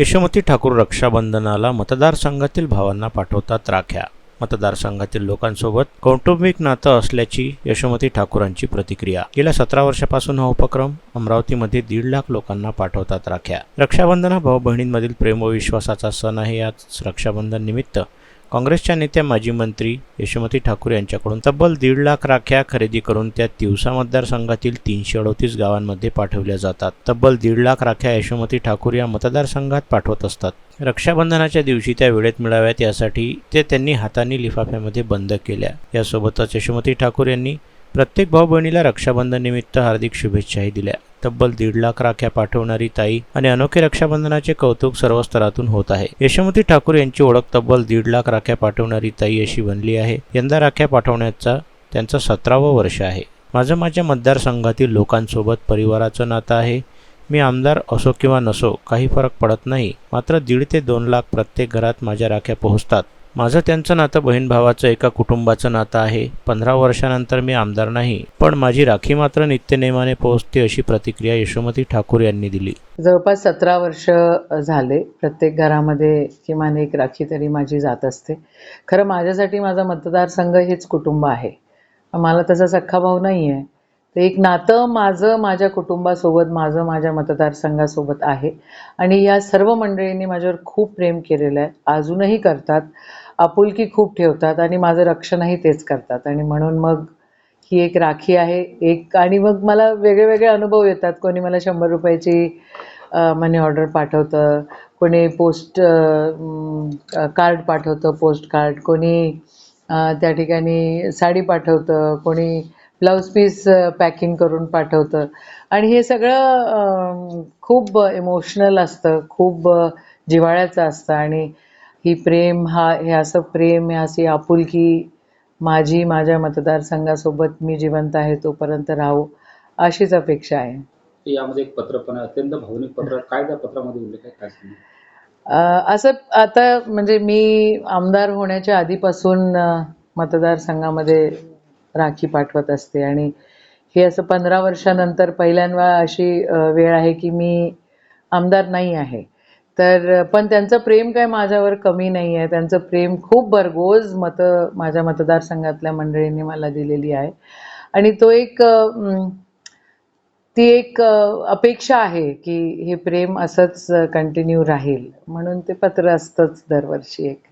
यशोमती ठाकूर रक्षाबंधनाला मतदारसंघातील भावांना पाठवतात राख्या. मतदारसंघातील लोकांसोबत कौटुंबिक नातं असल्याची यशोमती ठाकूरांची प्रतिक्रिया. गेल्या सतरा वर्षापासून हा उपक्रम अमरावतीमध्ये दीड लाख लोकांना पाठवतात राख्या. रक्षाबंधन हा भाऊ बहिणींमधील प्रेम व विश्वासाचा सण आहे. याच रक्षाबंधन निमित्त काँग्रेसच्या नेत्या माजी मंत्री यशोमती ठाकूर यांच्याकडून तब्बल दीड लाख राख्या खरेदी करून त्या तिवसा मतदारसंघातील तीनशे अडोतीस गावांमध्ये पाठवल्या जातात. तब्बल दीड लाख राख्या यशोमती ठाकूर या मतदारसंघात पाठवत असतात. रक्षाबंधनाच्या दिवशी त्या वेळेत मिळाव्यात यासाठी ते त्यांनी हाताने लिफाफ्यामध्ये बंद केल्या. यासोबतच यशोमती ठाकूर यांनी प्रत्येक भाऊ बहिणीला रक्षाबंधन निमित्त हार्दिक शुभेच्छाही दिल्या. तब्बल दीड लाख राख्या पाठवणारी ताई आणि अनोखे रक्षाबंधनाचे कौतुक सर्व स्तरातून होत आहे. यशोमती ठाकूर यांची ओळख तब्बल दीड लाख राख्या पाठवणारी ताई अशी बनली आहे. यंदा राख्या पाठवण्याचा त्यांचं सतरावं वर्ष आहे. माझं माझ्या मतदारसंघातील लोकांसोबत परिवाराचं नातं आहे. मी आमदार असो किंवा नसो काही फरक पडत नाही. मात्र दीड ते दोन लाख प्रत्येक घरात माझ्या राख्या पोहोचतात. माझं त्यांचं नातं बहीण भावाचं एका कुटुंबाचं नातं आहे. पंधरा वर्षानंतर मी आमदार नाही पण माझी राखी मात्र नित्यनेमाने पोहोचते अशी प्रतिक्रिया यशोमती ठाकूर यांनी दिली. जवळपास सतरा वर्ष झाले. प्रत्येक घरामध्ये किमान एक राखी तरी माझी जात असते. खरं माझ्यासाठी माझा मतदारसंघ हेच कुटुंब आहे. मला तसा सख्खा भाऊ नाही आहे एक नातं माझं माझ्या कुटुंबासोबत माझं माझ्या मतदारसंघासोबत आहे. आणि या सर्व मंडळींनी माझ्यावर खूप प्रेम केलेलं आहे. अजूनही करतात. आपुलकी खूप ठेवतात आणि माझं रक्षणही तेच करतात. आणि म्हणून मग ही एक राखी आहे. एक आणि मग मला वेगळे वेगळे अनुभव येतात. कोणी मला शंभर रुपयाची मनी ऑर्डर पाठवतं. कोणी पोस्ट कार्ड पाठवतं पोस्ट कार्ड कोणी त्या ठिकाणी साडी पाठवतं. कोणी ब्लाऊज पीस पॅकिंग करून पाठवतं. आणि हे सगळं खूप इमोशनल असतं खूप जिव्हाळ्याचं असतं. आणि ही प्रेम हा हे असं प्रेम हे अशी आपुलकी माझी माझ्या मतदारसंघासोबत मी जिवंत आहे तोपर्यंत राहू अशीच अपेक्षा आहे. यामध्ये एक पत्र पण अत्यंत भावनिक पत्र. काय त्या पत्रामध्ये उल्लेख आहे? काय असं आता म्हणजे मी आमदार होण्याच्या आधीपासून मतदारसंघामध्ये राखी पाठवत असते. आणि हे असं पंधरा वर्षानंतर पहिल्यांदा अशी वेळ आहे की मी आमदार नाही आहे. तर पण त्यांचं प्रेम काय माझ्यावर कमी नाही आहे. त्यांचं प्रेम खूप भरघोस मतं माझ्या मतदारसंघातल्या मंडळींनी मला दिलेली आहे. आणि तो एक ती एक अपेक्षा आहे की हे प्रेम असंच कंटिन्यू राहील. म्हणून ते पत्र असतंच दरवर्षी एक.